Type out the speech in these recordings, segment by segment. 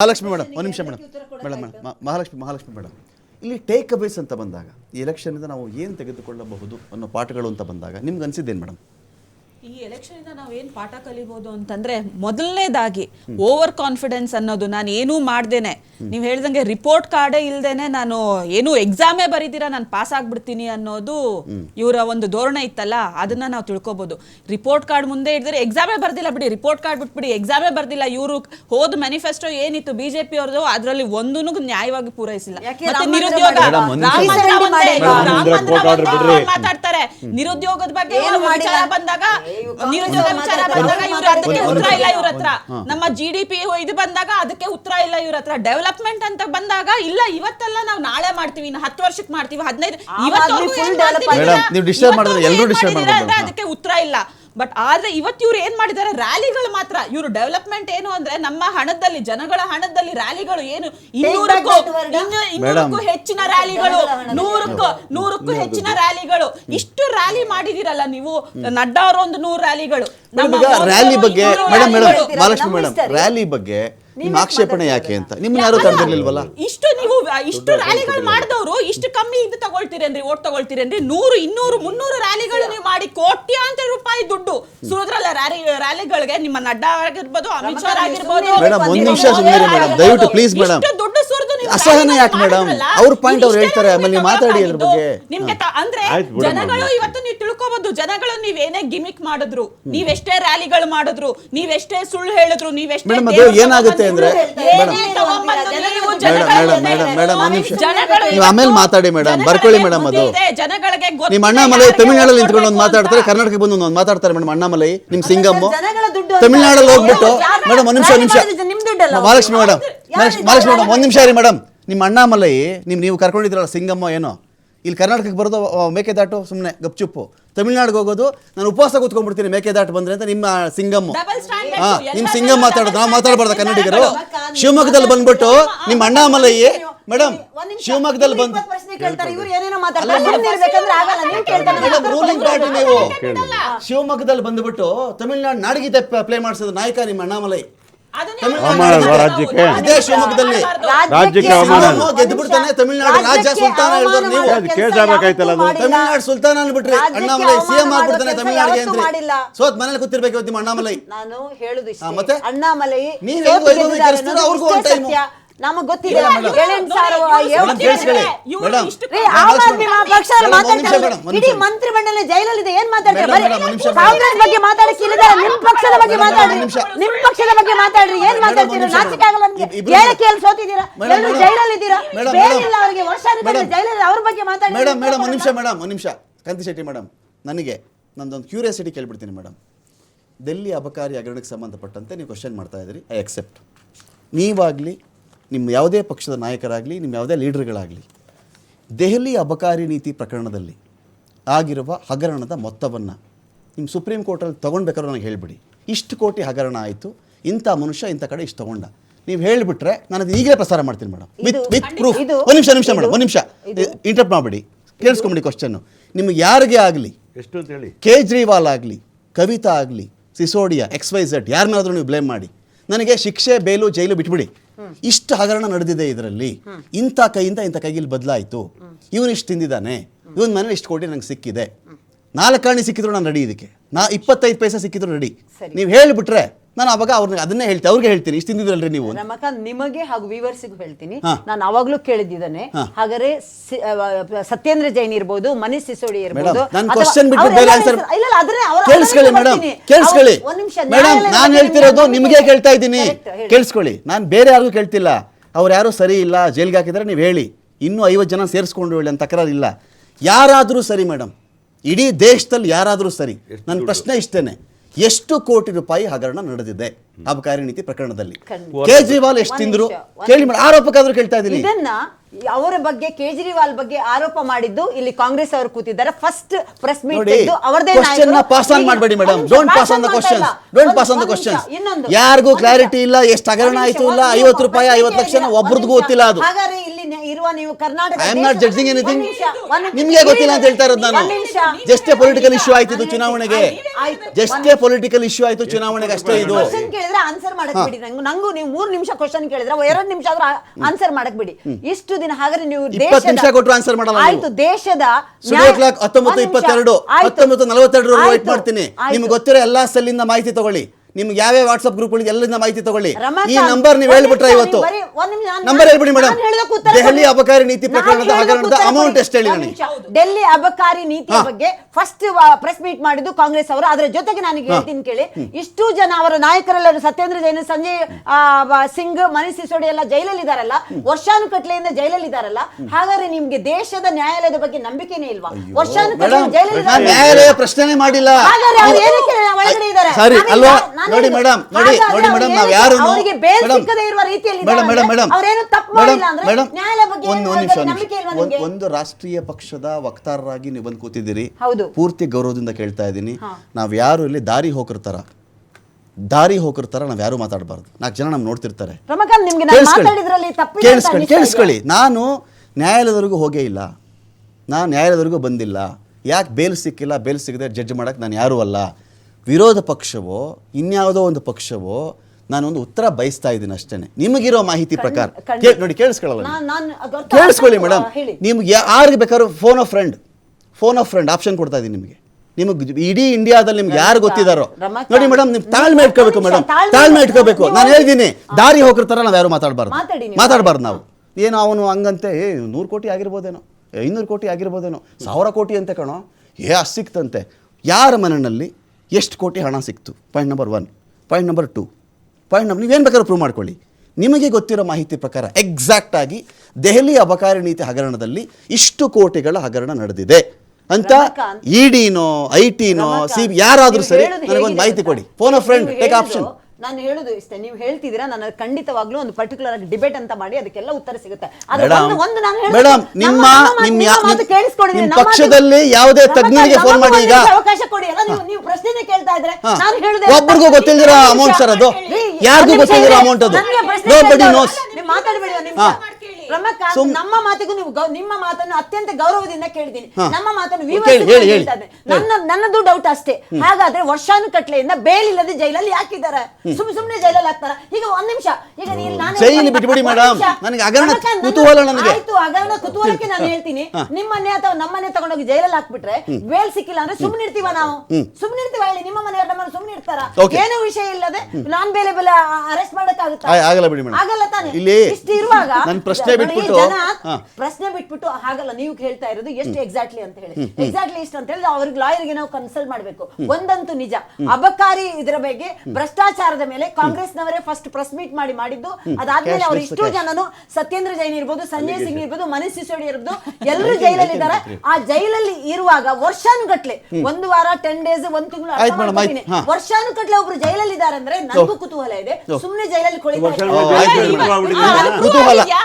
Mahalakshmi madam ಒಂದು ನಿಮಿಷ madam. Madam madam Mahalakshmi Mahalakshmi madam. ಇಲ್ಲಿ ಟೇಕ್ ಅವೇಸ್ ಅಂತ ಬಂದಾಗ ಈ ಎಲೆಕ್ಷನಿಂದ ನಾವು ಏನು ತೆಗೆದುಕೊಳ್ಳಬಹುದು ಅನ್ನೋ ಪಾಠಗಳು ಅಂತ ಬಂದಾಗ ನಿಮ್ಗೆ ಅನಿಸಿದ್ದೇನು ಮೇಡಮ್? ಈ ಎಲೆಕ್ಷನ್ ಇಂದ ನಾವ್ ಏನ್ ಪಾಠ ಕಲಿಬಹುದು ಅಂತಂದ್ರೆ ಮೊದಲನೇದಾಗಿ ಓವರ್ ಕಾನ್ಫಿಡೆನ್ಸ್ ಅನ್ನೋದು ನಾನು ಏನೂ ಮಾಡ್ದೇನೆ ನೀವು ಹೇಳ್ದಂಗೆ ರಿಪೋರ್ಟ್ ಕಾರ್ಡೇ ಇಲ್ದೇನೆ ನಾನು ಏನು ಎಕ್ಸಾಮೇ ಬರೀದಿರಾ ನಾನು ಪಾಸ್ ಆಗ್ಬಿಡ್ತೀನಿ ಅನ್ನೋದು ಇವರ ಒಂದು ಧೋರಣೆ ಇತ್ತಲ್ಲ ಅದನ್ನ ನಾವು ತಿಳ್ಕೊಬಹುದು ರಿಪೋರ್ಟ್ ಕಾರ್ಡ್ ಮುಂದೆ ಇಡಿದ್ರೆ ಎಕ್ಸಾಮೇ ಬರ್ದಿಲ್ಲ ಬಿಡಿ ರಿಪೋರ್ಟ್ ಕಾರ್ಡ್ ಬಿಟ್ಬಿಡಿ ಎಕ್ಸಾಮೇ ಬರ್ದಿಲ್ಲ ಇವರು ಹೋದ್ ಮ್ಯಾನಿಫೆಸ್ಟೋ ಏನಿತ್ತು ಬಿಜೆಪಿ ಅವ್ರದ್ದು ಅದರಲ್ಲಿ ಒಂದೂ ನ್ಯಾಯವಾಗಿ ಪೂರೈಸಿಲ್ಲ ಮತ್ತೆ ನಿರುದ್ಯೋಗ. ಮಾತಾಡ್ತಾರೆ ನಿರುದ್ಯೋಗದ ಬಗ್ಗೆ ಏನು ಮಾಡಿಲ್ಲ? ವಿಚಾರ ಬಂದಾಗ ನಿರುದ್ಯೋಗ ಕಾಂಗ್ರೆಸ್ ವಿಚಾರ ಬಂದಾಗ ಇವ್ರ ಅದಕ್ಕೆ ಉತ್ತರ ಇಲ್ಲ ಇವ್ರ ಹತ್ರ. ನಮ್ಮ ಜಿ ಡಿ ಪಿ ಇದು ಬಂದಾಗ ಅದಕ್ಕೆ ಉತ್ತರ ಇಲ್ಲ ಇವ್ರ ಹತ್ರ. ಡೆವಲಪ್ಮೆಂಟ್ ಅಂತ ಬಂದಾಗ ಇಲ್ಲ ಇವತ್ತೆಲ್ಲ ನಾವು ನಾಳೆ ಮಾಡ್ತೀವಿ ಇನ್ನು ಹತ್ತು ವರ್ಷಕ್ಕೆ ಮಾಡ್ತೀವಿ ಹದಿನೈದು ಇವತ್ತು ಅದಕ್ಕೆ ಉತ್ತರ ಇಲ್ಲ. ಬಟ್ ಆದ್ರೆ ಇವತ್ತು ಇವ್ರು ಏನ್ ಮಾಡಿದ್ದಾರೆ ರ್ಯಾಲಿಗಳು ಮಾತ್ರ. ಇವರು ಡೆವಲಪ್ಮೆಂಟ್ ಏನು ಅಂದ್ರೆ ನಮ್ಮ ಹಣದಲ್ಲಿ ಜನಗಳ ಹಣದಲ್ಲಿ ರ್ಯಾಲಿಗಳು ಏನು? ಇನ್ನೂರಕ್ಕೂ. ಇನ್ನೂರಕ್ಕೂ ಹೆಚ್ಚಿನ ರ್ಯಾಲಿಗಳು ನೂರಕ್ಕೂ ನೂರಕ್ಕೂ ಹೆಚ್ಚಿನ ರ್ಯಾಲಿಗಳು ಇಷ್ಟು ರ್ಯಾಲಿ ಮಾಡಿದಿರಲ್ಲ ನೀವು? ನಡ್ಡಾ ಅವರ ಒಂದು ನೂರು ರ್ಯಾಲಿಗಳು ರ್ಯಾಲಿ ಬಗ್ಗೆ ಮೇಡಮ್ ಮೇಡಮ್ ರ್ಯಾಲಿಗಳು. ಮಹಾಲಕ್ಷ್ಮಿ ಮೇಡಮ್ ರ್ಯಾಲಿ ಬಗ್ಗೆ ನಿಮ್ಮ ಆಕ್ಷೇಪಣೆ ಯಾಕೆ ಅಂತ ನಿಮ್ಮನ್ನ ಯಾರು ತಂದಿರ್ಲಿಲ್ವಲ್ಲ ಇಷ್ಟು ನೀವು ಇಷ್ಟು ರ್ಯಾಲಿಗಳು ಮಾಡಿದವರು ಇಷ್ಟು ಕಮ್ಮಿ ಇದು ತಗೊಳ್ತೀರೇನ್ರಿ ಓಟ್ ತಗೊಳ್ತೀರೇನ್ರಿ ನೂರು ಇನ್ನೂರು ಮುನ್ನೂರು ರ್ಯಾಲಿಗಳು ನೀವು ಮಾಡಿ ಕೋಟ್ಯಾಂತರ ರೂಪಾಯಿ ದುಡ್ಡು ಸುರದ್ರಲ್ಲ ರ್ಯಾಲಿ ರ್ಯಾಲಿಗಳಿಗೆ ನಿಮ್ಮ ನಡ್ಡಾ ಆಗಿರ್ಬೋದು ಅಮಿತ್ ಶಾ ಆಗಿರ್ಬೋದು ಮೇಡಮ್, ಒಂದ್ ನಿಮಿಷ ಸುಮ್ನಿರಿ ಮೇಡಮ್. ದಯವಿಟ್ಟು ಪ್ಲೀಸ್ ಮೇಡಮ್. ಇಷ್ಟು ದುಡ್ಡು ಸುರಿದು ನೀವು ಅಸಹನೆ ಯಾಕೆ ಮೇಡಮ್? ಅವ್ರ point ಅವ್ರು ಹೇಳ್ತಾರೆ, ಆಮೇಲೆ ನೀವು ಮಾತಾಡಿ ಅದ್ರ ಬಗ್ಗೆ. ನಿಮ್ಗೆ ತ- ಅಂದ್ರೆ ಆಯ್ತು ಬಿಡಮ್ಮ. ಜನಗಳು ಇವತ್ತು ನೀವು ತಿಳ್ಕೊಬಹುದು ಜನಗಳು ನೀವೇನೇ ಗಿಮಿಕ್ ಮಾಡಿದ್ರು ನೀವೆಷ್ಟೇ ರ್ಯಾಲಿಗಳು ಮಾಡಿದ್ರು ನೀವೆಷ್ಟೇ ಸುಳ್ಳು ಹೇಳಿದ್ರು ನೀವೆಷ್ಟೇ ಮೇಡಮ್, ಅದು ದೇವ್ರ ಏನಾಗುತ್ತೆ ಅಂದ್ರೆ- ಮೇಡಮ್. ನೀವು ಮೇಡಮ್, ಮೇಡಮ್, ಜೊತೆ ಮೇಡಮ್, ಮೇಡಮ್, ಒಂದ್ ನಿಮಿಷ. ಜನಗಳು ನೀವು ಆಮೇಲೆ ಮಾತಾಡಿ ಮೇಡಮ್, ಬರ್ಕೊಳ್ಳಿ ಮೇಡಮ್ ಅದು. ಜನಗಳಿಗೆ ನಿಮ್ಮ ಅಣ್ಣಾಮಲೈ ತಮಿಳ್ನಾಡಲ್ಲಿ ನಿಂತ್ಕೊಂಡು ಒಂದು ಮಾತಾಡ್ತಾರೆ. ಕರ್ನಾಟಕಕ್ಕೆ ಬಂದು ಒಂದು ಮಾತಾಡ್ತಾರೆ ಮೇಡಮ್ ಅಣ್ಣಾಮಲೈ ನಿಮ್ ಸಿಂಗಮ್ಮು. ತಮಿಳ್ನಾಡಲ್ಲಿ ಹೋಗ್ಬಿಟ್ಟು ಮೇಡಮ್ ಒಂದ್ ನಿಮಿಷ ನಿಮಿಷ? ಮಹಾಲಕ್ಷ್ಮಿ ಮೇಡಮ್ ಮಹಾಲಕ್ಷ್ಮಿ ಮೇಡಮ್ ಒಂದ್ ನಿಮಿಷ ರೀ ಮೇಡಮ್. ನಿಮ್ಮ ಅಣ್ಣಾಮಲೈ ನಿಮ್ ನೀವು ಕರ್ಕೊಂಡಿದ್ರಲ್ಲ ಸಿಂಗಮ್ಮ ಏನೋ? ಇಲ್ಲಿ ಕರ್ನಾಟಕಕ್ಕೆ ಬರೋದು ಮೇಕೆದಾಟು ಸುಮ್ಮನೆ ಗಪ್ಚುಪ್ಪು. ತಮಿಳ್ನಾಡಿಗೆ ಹೋಗೋದು ನಾನು ಉಪವಾಸ ಕೂತ್ಕೊಂಡ್ಬಿಡ್ತೀನಿ ಮೇಕೆದಾಟು ಬಂದ್ರೆ ಅಂತ ನಿಮ್ಮ ಸಿಂಗಮ್ಮು. ಹಾಂ ನಿಮ್ಮ ಸಿಂಗಮ್ ಮಾತಾಡೋದು ನಾವು ಮಾತಾಡಬಾರ್ದ ಕನ್ನಡಿಗರು. ಶಿವಮೊಗ್ಗದಲ್ಲಿ ಬಂದ್ಬಿಟ್ಟು ನಿಮ್ಮ ಅಣ್ಣಾಮಲಯ್ಯ ಮೇಡಮ್ ಒಂದ್ ನಿಮಿಷ, ಶಿವಮೊಗ್ಗದಲ್ಲಿ ಬಂದು ಇಪ್ಪತ್ತು ಪ್ರಶ್ನೆ ಕೇಳ್ತಾರೆ ಇವ್ರು ಏನೇನೋ ಮಾತಾಡ್ತಾರೆ. ಮೇಡಮ್, ಸುಮ್ನೆ ಇರ್ಬೇಕಂದ್ರೆ ಆಗಲ್ಲ ನೀವು ಕೇಳ್ತಾರೆ. ರೂಲಿಂಗ್ ಪಾರ್ಟಿ ನೀವು. ಶಿವಮೊಗ್ಗದಲ್ಲಿ ಬಂದ್ಬಿಟ್ಟು ತಮಿಳ್ನಾಡು ನಾಡಗೀತೆ ಪ್ಲೇ ಮಾಡಿಸೋದು ನಾಯಕ ನಿಮ್ಮ ಅಣ್ಣಾಮಲೈ ಅವಮಾನ ಅಲ್ವಾ ನಾಡಗೀತೆ. ರಾಜ್ಯಕ್ಕೆ? ಇದೇ ಶಿವಮೊಗ್ಗದಲ್ಲಿ ರಾಜ್ಯಕ್ಕೆ ಅವಮಾನ ಗೆದ್ದು ಬಿಡ್ತಾನೆ ತಮಿಳ್ನಾಡು ರಾಜ್ಯ ಸುಲ್ತಾನ ಹೇಳಿದ್ರು ನೀವು ಅದು ಕೇಸ್ ಅದು. ತಮಿಳ್ನಾಡು ಸುಲ್ತಾನ ಅನ್ಬಿಟ್ರಿ ರಾಜ್ಯಕ್ಕೆ ಅಣ್ಣಾಮಲೈ ಸಿಎಂ ಆಗ್ಬಿಡ್ತಾನೆ ತಮಿಳ್ನಾಡಿಗೆ. ಸೋತ್ ಮನೇಲಿ ಕೂತಿರ್ಬೇಕು ಇವತ್ತು ನಿಮ್ಮ ಅಣ್ಣಾಮಲೈ ನಾನು ಹೇಳುದು ಮತ್ತೆ? ಅಣ್ಣಾಮಲೈ ನೀವ್ ಅವ್ರಿಗೂ ಒಂದ್. ನಮಗ್ ಗೊತ್ತಿದೆ. ಏಳೆಂಟು ಸಾವಿರ ಇಡೀ ಮಂತ್ರಿ ಮಂಡಲ ಜೈಲಲ್ಲಿದೆ ಏನ್ ಮಾತಾಡ್ತಾರೆ? ಕಾಂಗ್ರೆಸ್ ಬಗ್ಗೆ ಮಾತಾಡಕ್ಕೆ ನಿಮ್ ಪಕ್ಷದ ಬಗ್ಗೆ ಮಾತಾಡ್ರಿ. ನಿಮ್ ಪಕ್ಷದ ಬಗ್ಗೆ ಮಾತಾಡ್ರಿ. ಏನ್ ಮಾತಾಡ್ತೀರಾ ನಾಚಿಕೆ ಆಗಲ್ಲ ಹೇಳಕ್ಕೆ ಎಲ್ಲಿ ಸೋತಿದ್ದೀರಾ? ಎಲ್ಲರೂ. ಜೈಲಲ್ಲಿದ್ದೀರಾ? ಅವರಿಗೆ. ವರ್ಷ. ಜೈಲಲ್ಲಿ ಅವ್ರ ಬಗ್ಗೆ ಮಾತಾಡಿ ಮೇಡಮ್ ಮೇಡಮ್ ಒಂದು ನಿಮಿಷ ಮೇಡಮ್ ಒಂದು ನಿಮಿಷ. ಕಾಂತಿ ಶೆಟ್ಟಿ ಮೇಡಮ್ ನನಗೆ ನಂದೊಂದು ಕ್ಯೂರಿಯಾಸಿಟಿ ಕೇಳ್ಬಿಡ್ತೀನಿ ಮೇಡಮ್. ಡೆಲ್ಲಿ ಅಬಕಾರಿ ಹಗರಣಕ್ಕೆ ಸಂಬಂಧಪಟ್ಟಂತೆ ನೀವು ಕ್ವಶನ್ ಮಾಡ್ತಾ ಇದ್ದೀರಿ. I accept. ನೀವಾಗಲಿ ನಿಮ್ಮ ಯಾವುದೇ ಪಕ್ಷದ ನಾಯಕರಾಗಲಿ ನಿಮ್ಮ ಯಾವುದೇ ಲೀಡರ್ಗಳಾಗಲಿ ದೆಹಲಿ ಅಬಕಾರಿ ನೀತಿ ಪ್ರಕರಣದಲ್ಲಿ ಆಗಿರುವ ಹಗರಣದ ಮೊತ್ತವನ್ನು ನಿಮ್ಮ ಸುಪ್ರೀಂ ಕೋರ್ಟಲ್ಲಿ ತೊಗೊಂಡ್ಬೇಕಾದ್ರೆ ನನಗೆ ಹೇಳಿಬಿಡಿ. ಇಷ್ಟು ಕೋಟಿ ಹಗರಣ ಆಯಿತು ಇಂಥ ಮನುಷ್ಯ ಇಂಥ ಕಡೆ ಇಷ್ಟು ತೊಗೊಂಡ. ನೀವು ಹೇಳಿಬಿಟ್ರೆ ನಾನು ಅದು ಈಗಲೇ ಪ್ರಸಾರ ಮಾಡ್ತೀನಿ ಮೇಡಮ್ ವಿತ್ ವಿತ್ ಪ್ರೂಫ್ ಒಂದು ನಿಮಿಷ ನಿಮಿಷ ಮೇಡಮ್ ಒಂದು ನಿಮಿಷ. ಇಂಟರ್ಪ್ಟ್ ಮಾಡಬೇಡಿ. ಕೇಳಿಸ್ಕೊಂಬಿಡಿ ಕ್ವಶನ್ನು ನಿಮಗೆ ಯಾರಿಗೆ ಆಗಲಿ? ಎಷ್ಟು ಅಂತ ಹೇಳಿ. ಕೇಜ್ರಿವಾಲ್ ಆಗಲಿ ಕವಿತಾ ಆಗಲಿ ಸಿಸೋಡಿಯಾ ಎಕ್ಸ್ ವೈ ಝೆಡ್ ಯಾರನ್ನಾದರೂ ಮೇಲಾದ್ರೂ ನೀವು ಬ್ಲೇಮ್ ಮಾಡಿ. ನನಗೆ ಶಿಕ್ಷೆ ಬೇಲು ಜೈಲು ಬಿಟ್ಬಿಡಿ. ಇಷ್ಟು ಹಗರಣ ನಡೆದಿದೆ ಇದರಲ್ಲಿ. ಇಂಥ ಕೈಯಿಂದ ಇಂಥ ಕೈಗಿಲ್ಲಿ ಬದಲಾಯಿತು. ಇವನು ಇಷ್ಟು ತಿಂದಿದ್ದಾನೆ. ಇವನ್ ಮನೇಲಿ ಇಷ್ಟು ಕೋಟಿ ನಂಗೆ ಸಿಕ್ಕಿದೆ. ನಾಲ್ಕು ಕಾಣಿ ಸಿಕ್ಕಿದ್ರು ನಾನು ರೆಡಿ ಇದಕ್ಕೆ. ನಾ ಇಪ್ಪತ್ತೈದು ಪೈಸೆ ಸಿಕ್ಕಿದ್ರು ರೆಡಿ. ನೀವು ಹೇಳಿಬಿಟ್ರೆ ನಾನು ಅವಾಗ ಅವ್ರನ್ನ ಅದನ್ನೇ ಹೇಳ್ತೀನಿ ಅವ್ರಿಗೆ ಹೇಳ್ತೀನಿ ಇಷ್ಟು ತಿಂದಿದ್ರಲ್ರಿ ನೀವು ರಮಕ ನಿಮಗೆ ಹಾಗೂ ವಿವರ್ಸಿಗೂ ಹೇಳ್ತೀನಿ. ನಾನು ಅವಾಗ್ಲೂ ಕೇಳಿದ್ದಾನೆ ಹಾ. ಹಾಗಾದ್ರೆ ಸಿ- ಆ, ಸತ್ಯೇಂದ್ರ ಜೈನ್ ಇರ್ಬೋದು ಮನೀಶ್ ಸಿಸೋಡಿ ಇರ್ಬೋದು ನನ್ ಅಥವಾ question ಬಿಟ್ಟು ಅವ್ರೆಲ್ಲ ಬೇರೆ answer- ಇಲ್ಲ, ಇಲ್ಲ, ಅದನ್ನೇ ಅವ್ರ- ಕೇಳಿಸ್ಕೊಳ್ಳಿ ಮೇಡಮ್ ಬರ್ತೀನಿ. ಕೇಳಿಸ್ಕೊಳ್ಳಿ. ಅವ್ರು- ಒಂದ್ ನಿಮಿಷ ಮೇಡಮ್ ನ್ಯಾಯಾಲಯದ ನಾನು ಬಗ್ಗೆ ಹೇಳ್ತಿರೋದು ನಿಮ್ಗೆ ನಿಮಗೆ ಕೇಳ್ತಾ ಇದ್ದೀನಿ. Correct, ಹೇಳಿ. ಕೇಳಿಸ್ಕೊಳ್ಳಿ. ನಾನು ಬೇರೆ ಯಾರಿಗೂ ಕೇಳ್ತಿಲ್ಲ. ಅವ್ರು ಯಾರು ಸರಿ ಇಲ್ಲ ಜೈಲ್ಗೆ ಹಾಕಿದ್ರೆ ನೀವು ಹೇಳಿ. ಇನ್ನೂ ಐವತ್ತು ಜನ ಸೇರಿಸ್ಕೊಂಡು ಹೇಳಿ ಅಂತ ತಕರಾರು ಇಲ್ಲ. ಯಾರಾದರೂ ಸರಿ ಮೇಡಮ್ ಇಡೀ ದೇಶದಲ್ಲಿ ಯಾರಾದರೂ ಸರಿ. ನನ್ನ ಪ್ರಶ್ನೆ ಇಷ್ಟೇನೆ. ಎಷ್ಟು ಕೋಟಿ ರೂಪಾಯಿ ಹಗರಣ ನಡೆದಿದೆ? ಅಬಕಾರಿ ನೀತಿ ಪ್ರಕರಣದಲ್ಲಿ. ಕೇಜ್ರಿವಾಲ್ ಎಷ್ಟು ತಿಂದ್ರು? ಕೇಳಿ ಮಾಡಿ ಆರೋಪಕ್ಕಾದ್ರೂ ಕೇಳ್ತಾ ಇದ್ದೀನಿ ಇದನ್ನ ಅವರ ಬಗ್ಗೆ ಕೇಜ್ರಿವಾಲ್ ಬಗ್ಗೆ ಆರೋಪ ಮಾಡಿದ್ದು ಇಲ್ಲಿ ಕಾಂಗ್ರೆಸ್ ಅವರು ಕೂತಿದ್ದಾರೆ. ಫಸ್ಟ್ ಪ್ರೆಸ್ ಮೀಟ್ ಅವರದೇ ಪಾಸ್ ಆನ್ ಮಾಡಬೇಡಿ madam don't pass on the question don't pass on the question ಯಾರಿಗೂ ಕ್ಲಾರಿಟಿ ಇಲ್ಲ ಎಷ್ಟು ಹಗರಣ ಆಯ್ತು ಇಲ್ಲ ಐವತ್ತು ರೂಪಾಯಿ ಐವತ್ತು ಲಕ್ಷ ಒಬ್ರದ್ಗೂ ಗೊತ್ತಿಲ್ಲ ಅದು. ಹಾಗಾದ್ರೆ ಇಲ್ಲಿ ನೆ- ಇರುವ ನೀವು Karnataka I am not judging anything. ನಿಮ್ಗೆ ಗೊತ್ತಿಲ್ಲ ಅಂತ ಹೇಳ್ತಾ ಇರೋದು ನಾನು. ಜಸ್ಟ್ ಪೊಲಿಟಿಕಲ್ ಇಶ್ಯೂ ಆಯ್ತು ಇದು ಚುನಾವಣೆಗೆ. ಜಸ್ಟ್ ಪೊಲಿಟಿಕಲ್ ಇಶ್ಯೂ ಆಯ್ತು ಚುನಾವಣೆಗೆ ಅಷ್ಟೇ ಇದು. ಕ್ವಶನ್ ಕೇಳಿದ್ರೆ ಆನ್ಸರ್ ಮಾಡಕ್ ಬಿಡಿ ನಂಗೂ ನಂಗೂ ನೀವು ಮೂರು ನಿಮಿಷ ಕ್ವಶನ್ ಕೇಳಿದ್ರೆ ಎರಡ್ ನಿಮಿಷ ಆದ್ರೂ ಆನ್ಸರ್ ಮಾಡಕ್ ಬಿಡಿ. ಇಷ್ಟು ದಿನ ಹಾಗಾದ್ರೆ ನೀವು ಇಪ್ಪತ್ತು ನಿಮಿಷ ಕೊಟ್ರು ಆನ್ಸರ್ ಮಾಡಲ್ಲ ಆಯ್ತು ದೇಶದ ಹತ್ತೊಂಬತ್ತು ಇಪ್ಪತ್ತೆರಡು. ಹತ್ತೊಂಬತ್ತು ನಲವತ್ತೆರಡು. ವೈಟ್ ಮಾಡ್ತೀನಿ. ನಿಮ್ಗೆ ಗೊತ್ತಿರೋ ಎಲ್ಲಾ ಸಲ್ಲಿಂದ ಮಾಹಿತಿ ತಗೊಳ್ಳಿ. ನಿಮ್ಗೆ ಯಾವ್ಯಾವ ವಾಟ್ಸ್ಆಪ್ ಗ್ರೂಪ್ಗಳಿಗೆ ಎಲ್ಲರಿಂದ ಮಾಹಿತಿ ತಗೊಳ್ಳಿ. ಈ ನಂಬರ್ ನೀವು ಹೇಳ್ಬಿಟ್ರೆ ಇವತ್ತು ನಂಬರ್ ಹೇಳ್ಬಿಡಿ ಮೇಡಮ್ ದೆಹಲಿ ಅಬಕಾರಿ ನೀತಿ ಪ್ರಕರಣದ ಹಗರಣದ ಅಮೌಂಟ್ ಎಷ್ಟು ಹೇಳಿ ನನಗೆ ಡೆಲ್ಲಿ ಅಬಕಾರಿ ನೀತಿ ಬಗ್ಗೆ ಫಸ್ಟ್ ಪ್ರೆಸ್ ಮೀಟ್ ಮಾಡಿದ್ದು ಕಾಂಗ್ರೆಸ್ ಅವರು. ಅದರ ಜೊತೆಗೆ ನನಗೆ ಹೇಳ್ತೀನಿ ಕೇಳಿ. ಇಷ್ಟು ಜನ ಅವರ ನಾಯಕರೆಲ್ಲರೂ ಸತ್ಯೇಂದ್ರ ಜೈನ್ ಸಂಜಯ್ ಸಿಂಗ್ ಮನೀಶ್ ಸಿಸೋಡಿ ಎಲ್ಲ ಜೈಲಲ್ಲಿ ಇದಾರಲ್ಲ ವರ್ಷಾನುಕಟ್ಲೆಯಿಂದ ಜೈಲಲ್ಲಿ ಇದಾರಲ್ಲ ಹಾಗಾದ್ರೆ ನಿಮ್ಗೆ ದೇಶದ ನ್ಯಾಯಾಲಯದ ಬಗ್ಗೆ ನಂಬಿಕೆನೇ ಇಲ್ವಾ? ವರ್ಷಾನುಕಟ್ಲೆ ಜೈಲಲ್ಲಿ? ನ್ಯಾಯಾಲಯ ಪ್ರಶ್ನೆ ಮಾಡಿಲ್ಲ. ಹಾಗಾದ್ರೆ ಅವ್ರು ಏನಕ್ಕೆ ಒಳಗಡೆ ಇದ್ದಾರೆ? ಸರಿ ಅಲ್ವಾ? ನೋಡಿ. ಮೇಡಮ್ ನೋಡಿ ನೋಡಿ ಮೇಡಮ್ ನಾವು ಯಾರು ಅವರಿಗೆ ಬೇಲ್ ಸಿಕ್ಕದೇ ಇರುವ ರೀತಿಯಲ್ಲಿ ಮೇಡಮ್ ಮೇಡಮ್ ಮೇಡಮ್ ಅವ್ರೇನು ತಪ್ಪು ಮಾಡಿಲ್ಲ ಅಂದ್ರೆ ನ್ಯಾಯಾಲಯ ಬಗ್ಗೆ ಒಂದು ನಿಮಿಷ ಒಂದು ರಾಷ್ಟ್ರೀಯ ಪಕ್ಷದ ವಕ್ತಾರರಾಗಿ ನೀವು ಬಂದು ಕೂತಿದ್ದೀರಿ. ಹೌದು. ಪೂರ್ತಿ ಗೌರವದಿಂದ ಕೇಳ್ತಾ ಇದ್ದೀನಿ. ನಾವು ಯಾರು ಇಲ್ಲಿ ದಾರಿ ಹೋಗಿರ್ತಾರ ದಾರಿ ಹೋಗಿರ್ತಾರ ನಾವ್ ಯಾರು ಮಾತಾಡಬಾರ್ದು. ನಾಲ್ಕು ಜನ ನಮ್ಮ ನೋಡ್ತಿರ್ತಾರೆ. ಕೇಳಿಸ್ಕೊಳ್ಳಿ. ಕೇಳಿಸ್ಕೊಳ್ಳಿ ನಾನು ನ್ಯಾಯಾಲಯದವರೆಗೂ ಹೋಗೇ ಇಲ್ಲ. ನಾನು ನ್ಯಾಯಾಲಯದವರೆಗೂ ಬಂದಿಲ್ಲ. ಯಾಕೆ ಬೇಲ್ ಸಿಕ್ಕಿಲ್ಲ? ಬೇಲ್ ಸಿಗದೆ ಜಡ್ಜ್ ಮಾಡಕ್ಕೆ ನಾನು ಯಾರೂ ಅಲ್ಲ. ವಿರೋಧ ಪಕ್ಷವೋ ಇನ್ಯಾವುದೋ ಒಂದು ಪಕ್ಷವೋ ನಾನೊಂದು ಉತ್ತರ ಬಯಸ್ತಾ ಇದ್ದೀನಿ ಅಷ್ಟೇ ನಿಮಗಿರೋ ಮಾಹಿತಿ ಪ್ರಕಾರ. ನೋಡಿ ಕೇಳಿಸ್ಕೊಳ್ಳಲ್ಲ? ಕೇಳಿಸ್ಕೊಳ್ಳಿ ಮೇಡಮ್. ನಿಮ್ಗೆ ಯಾರಿಗೆ ಬೇಕಾದ್ರೂ phone of friend phone of friend option ಕೊಡ್ತಾ ಇದ್ದೀನಿ ನಿಮಗೆ. ನಿಮಗೆ ಇಡೀ ಇಂಡಿಯಾದಲ್ಲಿ ನಿಮ್ಗೆ ಯಾರು ಗೊತ್ತಿದಾರೋ. ನೋಡಿ ಮೇಡಮ್ ನಿಮ್ ತಾಳ್ಮೆ ಇಟ್ಕೋಬೇಕು ಮೇಡಮ್. ತಾಳ್ಮೆ ಇಟ್ಕೋಬೇಕು. ನಾನು ಹೇಳ್ತೀನಿ. ದಾರಿ ಹೋಗಿರ್ತಾರ ನಾವು ಯಾರು ಮಾತಾಡಬಾರ್ದು. ಮಾತಾಡಬಾರ್ದು ನಾವು. ಏನು ಅವನು ಹಂಗಂತೆ? ಏ ನೂರು ಕೋಟಿ ಆಗಿರ್ಬೋದೇನೋ? ಐನೂರು ಕೋಟಿ ಆಗಿರ್ಬೋದೇನೋ? ಸಾವಿರ ಕೋಟಿ ಅಂತೆ ಕಣೋ. ಏ ಅಷ್ಟು ಸಿಕ್ತಂತೆ. ಯಾರ ಮನೆಯಲ್ಲಿ ಎಷ್ಟು ಕೋಟಿ ಹಣ ಸಿಕ್ತು? Point number one point number two point number ನೀವೇನು ಬೇಕಾದ್ರೂ ಪ್ರೂವ್ ಮಾಡ್ಕೊಳ್ಳಿ. ನಿಮಗೆ ಗೊತ್ತಿರೋ ಮಾಹಿತಿ ಪ್ರಕಾರ ಎಕ್ಸಾಕ್ಟ್ ಆಗಿ ದೆಹಲಿ ಅಬಕಾರಿ ನೀತಿ ಹಗರಣದಲ್ಲಿ ಇಷ್ಟು ಕೋಟಿಗಳ ಹಗರಣ ನಡೆದಿದೆ. ಅಂತ ಇಡಿನೋ ಐ ಟಿನೋ ಸಿ ಯಾರಾದರೂ ಯಾರಾದ್ರೂ ಸರಿ ನನಗೊಂದು ಮಾಹಿತಿ ಕೊಡಿ. Phone a friend take option ನಾನು ಹೇಳುದು ಇಷ್ಟೇ ನೀವು ಹೇಳ್ತಿದ್ದೀರಾ ನಾನು ಖಂಡಿತವಾಗ್ಲೂ ಒಂದು ಪರ್ಟಿಕ್ಯುಲರ್ ಆಗಿ ಡಿಬೇಟ್ ಅಂತ ಮಾಡಿ ಅದಕ್ಕೆಲ್ಲ ಉತ್ತರ ಸಿಗುತ್ತೆ ಆದ್ರೆ ಮೇಡಮ್, ಒಂದು- ಒಂದು ನಾನು ಹೇಳೋದು- ಮೇಡಮ್, ನಮ್ಮ- ನಿಮ್ಮ ನಮ್ಮ ನಿಮ್ಮ ಮಾತು ನಿಮ್ಮ ನಮ್ಮ ಮಾತು- ಪಕ್ಷದಲ್ಲಿ ಯಾವುದೇ ನಮ್ಮ ತಜ್ಞರಿಗೆ ಮಾತು- ಫೋನ್ ಮಾಡಿ ಈಗ. ಅವಕಾಶ ಕೊಡಿ ಅಲ್ಲ ನೀವು ನೀವು ಪ್ರಶ್ನೆನೇ ಕೇಳ್ತಾ ಇದ್ರೆ ಹಾ. ನಾನು ಹೇಳುದು ಒಬ್ರಿಗೂ ಗೊತ್ತಿಲ್ದಿರೋ amount sir ಅದು. ಯಾರಿಗೂ ಗೊತ್ತಿಲ್ದಿರೋ ಅಮೌಂಟ್ ಅದು. Nobody knows. ಮಾತಾಡಬೇಡಿ ಸುಮ್- ನಮ್ಮ ಮಾತಿಗೂ ನೀವು ಗೌ- ನಿಮ್ಮ ಮಾತನ್ನು ಅತ್ಯಂತ ಗೌರವದಿಂದ ಕೇಳಿದ್ದೀನಿ. ನಮ್ಮ ಮಾತನ್ನು ಹೇಳಿ, ವಿವರಿಸಿ ಹೇಳಿ, ಹೇಳಿ. ಹೇಳ್ತಾ ಇದ್ದೇನೆ. ನನ್ನ ನನ್ನದು ಡೌಟ್ ಅಷ್ಟೇ. ಹಾಗಾದ್ರೆ ವರ್ಷಾನುಗಟ್ಲೆಯಿಂದ ಬೇಲ್ ಇಲ್ಲದೆ ಜೈಲಲ್ಲಿ ಹಾಕಿದ್ದಾರೆ ಸುಮ್ ಸುಮ್ನೆ ಜೈಲಲ್ಲಿ ಹಾಕ್ತಾರ? ಈಗ ಒಂದ್ ನಿಮಿಷ. ಈಗ ನೀನು ನಾನು ಜೈಲು ಹೇಳ್ತೀನಿ. ಬಿಟ್ಬಿಡಿ ಒಂದ್ madam. ನಿಮಿಷ. ನನಗೆ ಹಗರಣ ರಮಕಾಂತ್, ನನ್ನ- ಕುತೂಹಲ ನನಗೆ. ಆಯ್ತು ಹಗರಣ ಕುತೂಹಲಕ್ಕೆ ನಾನು ಹೇಳ್ತೀನಿ. ನಿಮ್ಮನೆ ಅಥವಾ ನಮ್ಮನೆ ತಗೊಂಡೋಗಿ ಜೈಲಲ್ಲಿ ಹಾಕ್ಬಿಟ್ರೆ ಬೇಲ್ ಸಿಕ್ಕಿಲ್ಲ ಅಂದ್ರೆ ಸುಮ್ಮನೆ ಇರ್ತೀವ ನಾವು? ಸುಮ್ಮನೆ ಇರ್ತೀವ ಹೇಳಿ? ನಿಮ್ಮ ಮನೆ ನಮ್ಮನ್ನು ಸುಮ್ಮನೆ ಇರ್ತಾರ? Okay. ಏನೋ ವಿಷಯ ಇಲ್ಲದೆ ನಾನ್ ಬೇಲೆ ಬೆಲೆ ಅರೆಸ್ಟ್ ಮಾಡಕ್ಕಾಗುತ್ತಾ? ಆಗಲ್ಲ ಬಿಡಿ madam. ಆಗಲ್ಲ ತಾನೆ? ಇಲ್ಲಿ ಇಷ್ಟು ಇರುವಾಗ ನನ್ನ ಪ್ರಶ್ನೆ ಬಿಟ್ಬಿಟ್ಟು, ಜನ ಪ್ರಶ್ನೆ ಬಿಟ್ಬಿಟ್ಟು ಹಾಗಲ್ಲ ನೀವು ಹೇಳ್ತಾ ಇರೋದು ಎಷ್ಟು ಎಕ್ಸಾಕ್ಟ್ಲಿ ಅಂತ ಹೇಳಿ. ಎಕ್ಸಾಕ್ಟ್ಲಿ ಎಷ್ಟು ಅಂತ ಹೇಳಿದ್ರೆ ಅವ್ರಿಗೆ ಲಾಯರ್ಗೆ ನಾವು ಕನ್ಸಲ್ಟ್ ಮಾಡಬೇಕು. ಒಂದಂತೂ ನಿಜ. ಅಬಕಾರಿ ಇದರ ಬಗ್ಗೆ ಭ್ರಷ್ಟಾಚಾರದ ಮೇಲೆ ಕಾಂಗ್ರೆಸ್ ನವರೇ ಫಸ್ಟ್ ಪ್ರೆಸ್ ಮೀಟ್ ಮಾಡಿ ಮಾಡಿದ್ದು. ಅದಾದ್ಮೇಲೆ ಅವ್ರು ಇಷ್ಟು ಜನನು ಸತ್ಯೇಂದ್ರ ಜೈನ್ ಇರ್ಬೋದು ಸಂಜಯ್ ಸಿಂಗ್ ಇರ್ಬೋದು ಮನೀಶ್ ಸಿಸೋಡಿ ಇರ್ಬೋದು ಎಲ್ಲರೂ ಜೈಲಲ್ಲಿ ಇದ್ದಾರೆ. ಆ ಜೈಲಲ್ಲಿ ಇರುವಾಗ ವರ್ಷಾನುಗಟ್ಲೆ ಒಂದು ವಾರ ಟೆನ್ ಡೇಸ್ ಒಂದ್ ತಿಂಗಳು ವರ್ಷಾನು. ವರ್ಷಾನುಗಟ್ಲೆ ಒಬ್ರು ಜೈಲಲ್ಲಿ ಇದ್ದಾರೆ ಅಂದ್ರೆ ನನಗೂ ಕುತೂಹಲ ಇದೆ. ಸುಮ್ನೆ ಜೈಲಲ್ಲಿ ಕೊಳಿತಾ ವರ್ಷಾನುಗಟ್ಲೆ ಇದ್ದಾರೆ.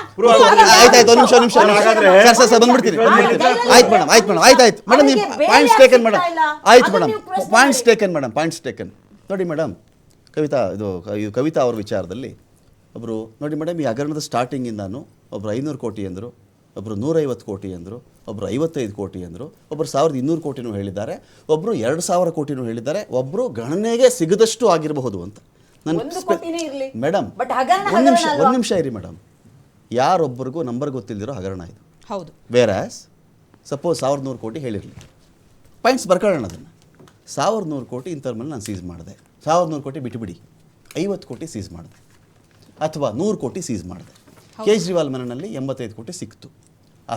ಆಯ್ತು, ಆಯ್ತು. ಒಂದು ನಿಮಿಷ ನಿಮಿಷ ಸರ್ ಸರ್ ಸರ್ ಬಂದ್ಬಿಡ್ತೀನಿ. ಆಯ್ತು ಮೇಡಮ್ ಆಯ್ತು ಮೇಡಮ್ ಆಯ್ತು ಆಯ್ತು ಮೇಡಮ್ ನಿಮ್ಮ ಪಾಯಿಂಟ್ಸ್ ಟೇಕನ್ ಮೇಡಮ್? ಆಯ್ತು madam points taken madam points taken ನೋಡಿ ಮೇಡಮ್ ಕವಿತಾ ಇದು ಇದು ಕವಿತಾ ಅವ್ರ ವಿಚಾರದಲ್ಲಿ ಒಬ್ಬರು ನೋಡಿ ಮೇಡಮ್ ಈ ಹಗರಣದ ಸ್ಟಾರ್ಟಿಂಗಿಂದಾನು ಒಬ್ರು ಐನೂರು ಕೋಟಿ ಅಂದರು ಒಬ್ಬರು ನೂರೈವತ್ತು ಕೋಟಿ ಅಂದರು ಒಬ್ಬರು ಐವತ್ತೈದು ಕೋಟಿ ಅಂದರು ಒಬ್ಬರು ಸಾವಿರದ ಇನ್ನೂರು ಕೋಟಿನೂ ಹೇಳಿದ್ದಾರೆ ಒಬ್ಬರು ಎರಡು ಸಾವಿರ ಕೋಟಿನೂ ಹೇಳಿದ್ದಾರೆ ಒಬ್ಬರು ಗಣನೆಗೆ ಸಿಗದಷ್ಟು ಆಗಿರಬಹುದು ಅಂತ ನನ್ನ. ಮೇಡಮ್ ಒಂದು ನಿಮಿಷ ಒಂದು ನಿಮಿಷ ಇರಿ ಮೇಡಮ್ ಯಾರೊಬ್ಬರಿಗೂ ನಂಬರ್ ಗೊತ್ತಿಲ್ಲದಿರೋ ಹಗರಣ ಇದು. ಹೌದು. ವೇರಾಸ್ ಸಪೋಸ್ ಸಾವಿರದ ನೂರು ಕೋಟಿ ಹೇಳಿರಲಿ. ಪಾಯಿಂಟ್ಸ್ ಬರ್ಕೊಳ್ಳೋಣ ಅದನ್ನು. ಸಾವಿರದ ನೂರು ಕೋಟಿ ಇಂಥವ್ರ ಮೇಲೆ ನಾನು ಸೀಸ್ ಮಾಡಿದೆ. ಸಾವಿರದ ನೂರು ಕೋಟಿ ಬಿಟ್ಟುಬಿಡಿ ಐವತ್ತು ಕೋಟಿ ಸೀಸ್ ಮಾಡಿದೆ. ಅಥವಾ ನೂರು ಕೋಟಿ ಸೀಸ್ ಮಾಡಿದೆ. ಕೇಜ್ರಿವಾಲ್ ಮನೆಯಲ್ಲಿ ಎಂಬತ್ತೈದು ಕೋಟಿ ಸಿಕ್ತು.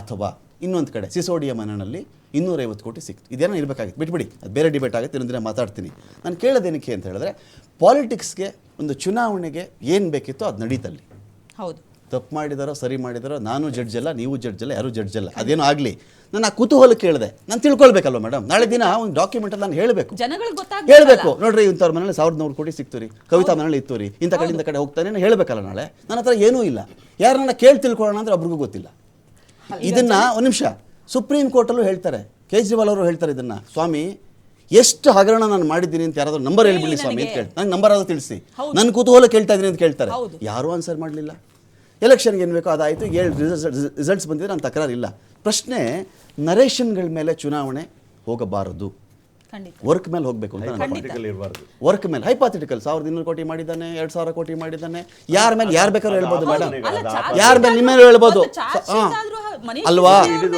ಅಥವಾ ಇನ್ನೊಂದು ಕಡೆ ಸಿಸೋಡಿಯ ಮನೆಯಲ್ಲಿ ಇನ್ನೂರೈವತ್ತು ಕೋಟಿ ಸಿಕ್ತು. ಇದೇನೋ ಇರಬೇಕಾಗಿತ್ತು. ಬಿಟ್ಬಿಡಿ. ಅದು ಬೇರೆ ಡಿಬೇಟ್ ಆಗುತ್ತೆ ಇನ್ನೊಂದಿನ ದಿನ ಮಾತಾಡ್ತೀನಿ. ನಾನು ಕೇಳೋದೇನಕ್ಕೆ ಅಂತ ಹೇಳಿದ್ರೆ ಪಾಲಿಟಿಕ್ಸ್ಗೆ ಒಂದು ಚುನಾವಣೆಗೆ ಏನು ಬೇಕಿತ್ತು ಅದು ನಡೀತಲ್ಲಿ. ಹೌದು. ತಪ್ಪು ಮಾಡಿದಾರ ಸರಿ ಮಾಡಿದಾರ ನಾನು ಜಡ್ಜ್ ಅಲ್ಲ ನೀವು ಜಡ್ಜ್ ಅಲ್ಲ ಯಾರು ಜಡ್ಜ್ ಅಲ್ಲ. ಅದೇನೋ ಆಗಲಿ. ನಾನು ಆ ಕುತೂಹಲ ಕೇಳಿದೆ. ನಾನು ತಿಳ್ಕೊಳ್ಬೇಕಲ್ವ ಮೇಡಮ್ ನಾಳೆ ದಿನ ಒಂದು ಡಾಕ್ಯುಮೆಂಟ್ ನಾನು ಹೇಳಬೇಕು. ಹೇಳಬೇಕು. ನೋಡ್ರಿ ಇಂಥವ್ರ ಮನೇಲಿ ಸಾವಿರದ ನೂರು ಕೋಟಿ ಸಿಕ್ತು ರೀ ಕವಿತಾ ಮನೇಲಿ ಇತ್ತು ರೀ ಇಂಥ ಕಡೆಯಿಂದ ಕಡೆ ಹೋಗ್ತಾನೆ ಹೇಳಬೇಕಲ್ಲ ನಾಳೆ. ನನ್ನ ಹತ್ರ ಏನೂ ಇಲ್ಲ. ಯಾರನ್ನ ಕೇಳಿ ತಿಳ್ಕೊಳ್ಳೋಣ ಅಂದ್ರೆ ಒಬ್ರಿಗೂ ಗೊತ್ತಿಲ್ಲ. ಇದನ್ನ ಒಂದು ನಿಮಿಷ. ಸುಪ್ರೀಂ ಕೋರ್ಟಲ್ಲೂ ಹೇಳ್ತಾರೆ. ಕೇಜ್ರಿವಾಲ್ ಅವರು ಹೇಳ್ತಾರೆ ಇದನ್ನ. ಸ್ವಾಮಿ ಎಷ್ಟು ಹಗರಣ ನಾನು ಮಾಡಿದ್ದೀನಿ ಅಂತ ಯಾರಾದ್ರೂ ನಂಬರ್ ಹೇಳ್ಬಿಡಿ ಸ್ವಾಮಿ ಅಂತ ಕೇಳಿ ನಂಗೆ ನಂಬರ್ ಆದ್ರೂ ತಿಳಿಸಿ. ನನ್ನ ಕುತೂಹಲ ಕೇಳ್ತಾ ಇದ್ದೀನಿ ಅಂತ ಕೇಳ್ತಾರೆ. ಯಾರೂ ಆನ್ಸರ್ ಮಾಡಲಿಲ್ಲ. ಎಲೆಕ್ಷನ್ಗೆ ಏನು ಬೇಕೋ ಅದಾಯಿತು ಏಳು ರಿಸಲ್ಟ್ಸ್ ಬಂದಿದೆ ನಾನು ತಕರಾರಿಲ್ಲ. ಪ್ರಶ್ನೆ ನರೇಷನ್ಗಳ ಮೇಲೆ ಚುನಾವಣೆ ಹೋಗಬಾರದು. ಖಂಡಿತ. ವರ್ಕ್ ಮೇಲೆ ಹೋಗಬೇಕು ಅಂತ ವರ್ಕ್ ಮೇಲೆ ಹೈಪಾಥೆಟಿಕಲ್ ಸಾವಿರದ ಇನ್ನೂರು ಕೋಟಿ ಮಾಡಿದ್ದಾನೆ ಎರಡು ಸಾವಿರ ಕೋಟಿ ಮಾಡಿದ್ದಾನೆ. ಯಾರ ಮೇಲೆ ಯಾರು ಬೇಕಾದ್ರೂ ಹೇಳ್ಬೋದು ಮೇಡಮ್ ಯಾರ ಮೇಲೆ ನಿಮ್ಮ ಮೇಲೆ ಹೇಳ್ಬೋದು. ಹಾ. ಅಲ್ವಾ? ಅವ್ರ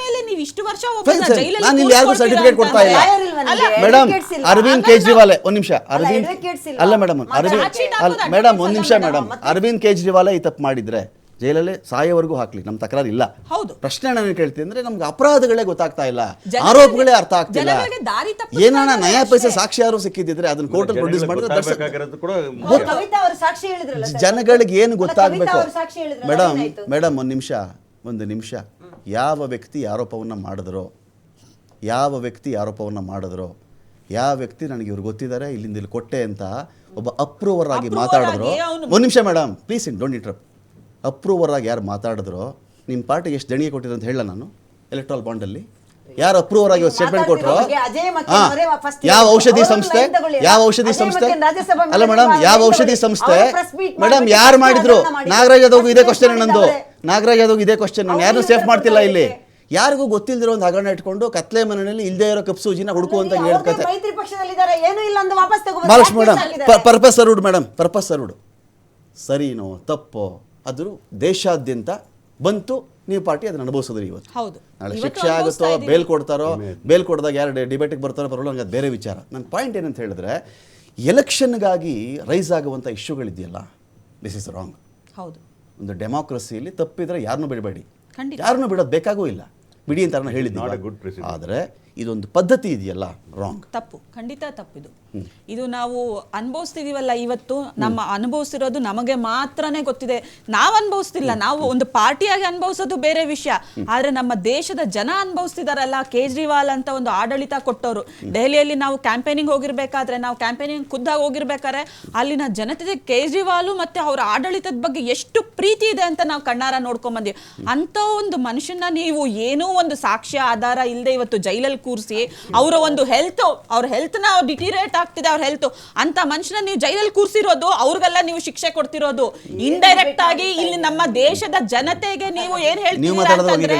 ಮೇಲೆ ನೀವು ಇಷ್ಟು ವರ್ಷ ನಾನು ಇಲ್ಲಿ ಯಾರಿಗೂ ಸರ್ಟಿಫಿಕೇಟ್ ಕೊಡ್ತಾ ಇಲ್ಲ. ಮೇಡಮ್? ಅರವಿಂದ್ ಕೇಜ್ರಿವಾಲೆ ಒಂದ್ ನಿಮಿಷ ಅರವಿಂದ್ ಅಲ್ಲ ಮೇಡಮ್ ಅರವಿಂದ್ ಮೇಡಮ್ ಒಂದ್ ನಿಮಿಷ ಮೇಡಮ್. ಅರವಿಂದ್ ಕೇಜ್ರಿವಾಲೆ ಈ ತಪ್ಪು ಮಾಡಿದ್ರೆ ಜೈಲಲ್ಲಿ ಸಾಯೋವರೆಗೂ ಹಾಕ್ಲಿ ನಮ್ಮ ತಕರಾರು ಇಲ್ಲ. ಹೌದು. ಪ್ರಶ್ನೆ ನಾನು ಕೇಳ್ತೀನಿ ಅಂದ್ರೆ ನಮ್ಗೆ ಅಪರಾಧಗಳೇ ಗೊತ್ತಾಗ್ತಾ ಇಲ್ಲ. ಆರೋಪಗಳೇ ಅರ್ಥ ಆಗ್ತಿಲ್ಲ. ಏನಣ್ಣ ನಯ ಪೈಸೆ. ಸಾಕ್ಷಿ ಯಾರು ಸಿಕ್ಕಿದ್ರೆ ಅದನ್ನ ಕೋರ್ಟಲ್ಲಿ ಪ್ರೊಡ್ಯೂಸ್ ಮಾಡಿದ್ರೆ that's- ಗೊತ್ತಾಗಬೇಕಾಗಿರೋದು ಕೂಡ ಕವಿತಾ ಅವರು ಸಾಕ್ಷಿ ಹೇಳಿದ್ರಲ್ಲ ಜನಗಳಿಗೆ ಏನು ಗೊತ್ತಾಗ್ಬೇಕು? ಮೇಡಮ್? ಮೇಡಮ್ ಒಂದು ನಿಮಿಷ ಒಂದು ನಿಮಿಷ. ಯಾವ ವ್ಯಕ್ತಿ ಆರೋಪವನ್ನ ಮಾಡಿದ್ರು ಯಾವ ವ್ಯಕ್ತಿ ಆರೋಪವನ್ನ ಮಾಡಿದ್ರು ಯಾವ ವ್ಯಕ್ತಿ ನನಗೆ ಇವ್ರು ಗೊತ್ತಿದ್ದಾರೆ ಇಲ್ಲಿಂದ ಇಲ್ಲಿ ಕೊಟ್ಟೆ ಅಂತ ಒಬ್ಬ ಅಪ್ರೂವರ್ ಆಗಿ ಮಾತಾಡಿದ್ರು. ಒಂದು ನಿಮಿಷ madam please in don't interrupt approver ಆಗಿ ಯಾರು ಮಾತಾಡಿದ್ರೋ ನಿಮ್ಮ ಪಾರ್ಟಿಗೆ ಎಷ್ಟು ದೇಣಿಗೆ ಕೊಟ್ಟಿದೆ ಅಂತ ಹೇಳಲ್ಲ ನಾನು ಎಲೆಕ್ಟ್ರಾಲ್ ಬಾಂಡಲ್ಲಿ ಯಾರು ಅಪ್ರೂವರ್ ಆಗಿ ಸ್ಟೇಟ್ಮೆಂಟ್ ಕೊಟ್ಟರು ಯಾವ ಔಷಧಿ ಸಂಸ್ಥೆ ಯಾವ ಔಷಧಿ ಸಂಸ್ಥೆ? ಅಲ್ಲ ಮೇಡಮ್ ಯಾವ ಔಷಧಿ ಸಂಸ್ಥೆ? ಮೇಡಮ್ ಯಾರು ಮಾಡಿದ್ರು? ನಾಗರಾಜ್ ಯಾದವ್ ಇದೇ ಕ್ವಶನ್ ನಂದು. ನಾಗರಾಜ್ ಯಾದವ್ ಇದೇ ಕ್ವಶನ್ ನಾನು ಯಾರು ಸೇಫ್ ಮಾಡ್ತಿಲ್ಲ ಇಲ್ಲಿ. ಯಾರಿಗೂ ಗೊತ್ತಿಲ್ದಿರೋ ಒಂದು ಹಗರಣ ಇಟ್ಕೊಂಡು ಕತ್ಲೆ ಮನೆಯಲ್ಲಿ ಇಲ್ಲದೆ ಇರೋ ಕಪ್ ಸೂಜಿನ ಹುಡುಕು ಅಂತ ಹೇಳಿದ ಕತೆ. ಮಹಾಲಕ್ಷ್ಮಿ ಮೇಡಮ್ ಪರ್ಪಸ್ ಅರುಡ್ ಮೇಡಮ್ ಪರ್ಪಸ್ ಅರುಡ್ ಸರಿನೋ ತಪ್ಪೋ? ಅದು ದೇಶಾದ್ಯಂತ ಬಂತು ನೀವು ಪಾರ್ಟಿ ಅದನ್ನ ಅನುಭವಿಸೋದ್ರಿ ಇವತ್ತು. ಹೌದು. ನಾಳೆ ಶಿಕ್ಷೆ ಆಗುತ್ತೋ ಬೇಲ್ ಕೊಡ್ತಾರೋ ಬೇಲ್ ಕೊಡ್ದಾಗ ಯಾರು ಡಿಬೇಟಿಗೆ ಬರ್ತಾರೋ ಬರೋಲ್ಲ ಹಂಗೆ ಬೇರೆ ವಿಚಾರ. ನನ್ನ ಪಾಯಿಂಟ್ ಏನಂತ ಹೇಳಿದ್ರೆ ಎಲೆಕ್ಷನ್ಗಾಗಿ ರೈಸ್ ಆಗುವಂಥ ಇಶ್ಯೂಗಳಿದೆಯಲ್ಲ ದಿಸ್ ಇಸ್ ರಾಂಗ್ ಹೌದು. ಒಂದು ಡೆಮಾಕ್ರಸಿಯಲ್ಲಿ ತಪ್ಪಿದ್ರೆ ಯಾರನ್ನೂ ಬಿಡಬೇಡಿ. ಖಂಡಿತ. ಯಾರನ್ನೂ ಬಿಡೋದು ಬೇಕಾಗೂ ಇಲ್ಲ. ಬಿಡಿ ಅಂತ ನಾನು ಆದರೆ ಇದೊಂದು ಪದ್ಧತಿ ಇದೆಯಲ್ಲ ರಾಂಗ್ ತಪ್ಪು. ಖಂಡಿತ ತಪ್ಪಿದು. ಇದು ನಾವು ಅನುಭವಿಸ್ತಿದೀವಲ್ಲ ಇವತ್ತು. ನಮ್ಮ ಅನುಭವಿಸ್ತಿರೋದು ನಮಗೆ ಮಾತ್ರನೇ ಗೊತ್ತಿದೆ. ನಾವು ಅನುಭವಿಸ್ತಿಲ್ಲ. ನಾವು ಒಂದು ಪಾರ್ಟಿಯಾಗಿ ಅನುಭವಿಸೋದು ಬೇರೆ ವಿಷಯ. ಆದ್ರೆ ನಮ್ಮ ದೇಶದ ಜನ ಅನುಭವಿಸ್ತಿದಾರಲ್ಲ ಕೇಜ್ರಿವಾಲ್ ಅಂತ ಒಂದು ಆಡಳಿತ ಕೊಟ್ಟವರು. ದೆಹಲಿಯಲ್ಲಿ ನಾವು ಕ್ಯಾಂಪೇನಿಂಗ್ ಹೋಗಿರ್ಬೇಕಾದ್ರೆ ನಾವು ಕ್ಯಾಂಪೇನಿಂಗ್ ಖುದ್ದಾಗಿ ಹೋಗಿರ್ಬೇಕಾದ್ರೆ ಅಲ್ಲಿನ ಜನತೆ ಕೇಜ್ರಿವಾಲು ಮತ್ತೆ ಅವರ ಆಡಳಿತದ ಬಗ್ಗೆ ಎಷ್ಟು ಪ್ರೀತಿ ಇದೆ ಅಂತ ನಾವು ಕಣ್ಣಾರ ನೋಡ್ಕೊಂಡ್ ಬಂದಿವಿ. ಅಂತ ಒಂದು ಮನುಷ್ಯನ ನೀವು ಏನೋ ಒಂದು ಸಾಕ್ಷ್ಯ ಆಧಾರ ಇಲ್ಲದೆ ಇವತ್ತು ಜೈಲಲ್ಲಿ ಕೂರಿಸಿ ಅವರ ಒಂದು ಹೆಲ್ತ್ ಅವ್ರ ಹೆಲ್ತ್ನ ಡಿಟಿರೇಟ್ ಆಗ್ತಿದೆ ಅವ್ರ ಹೆಲ್ತ್ ಅಂತ ಮನುಷ್ಯನ ನೀವು ಜೈಲಲ್ಲಿ ಕೂರಿಸಿರೋದು ಅವ್ರಿಗೆಲ್ಲ ನೀವು ಶಿಕ್ಷೆ ಕೊಡ್ತಿರೋದು. ಇಂಡೈರೆಕ್ಟ್ ಆಗಿ ಇಲ್ಲಿ ನಮ್ಮ ದೇಶದ ಜನತೆಗೆ ನೀವು ಏನ್ ಹೇಳ್ತೀರಾ ಅಂತಂದ್ರೆ.